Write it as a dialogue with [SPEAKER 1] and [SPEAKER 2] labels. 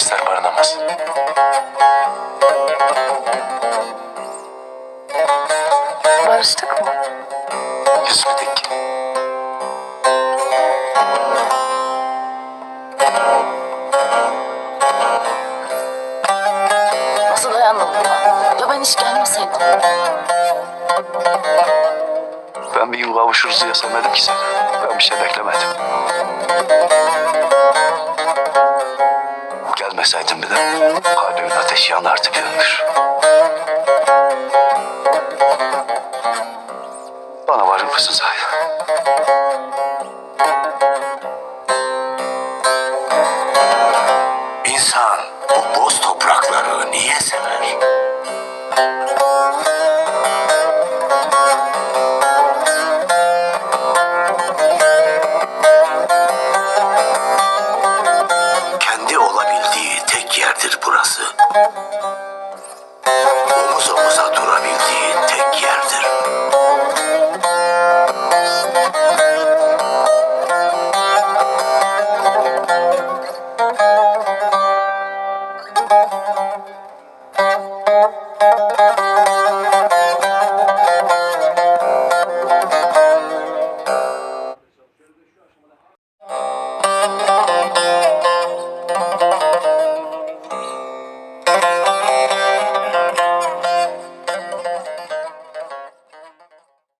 [SPEAKER 1] ister barınamaz.
[SPEAKER 2] Barıştık mı?
[SPEAKER 1] Küsmedik ki.
[SPEAKER 2] Nasıl dayandın buna? Ya ben hiç gelmeseydim?
[SPEAKER 1] Ben bir gün kavuşuruz diye sevmedim ki seni. Ben bir şey beklemedim. Gelmeseydin bir de kalbimin ateşi yanardı bir ömür. Bana varır mısın Zahir?
[SPEAKER 3] İnsan bu boz toprakları niye sever? Kendi olabildiği yerdir burası. Omuz omuza durabildiği tek yerdir. Thank you.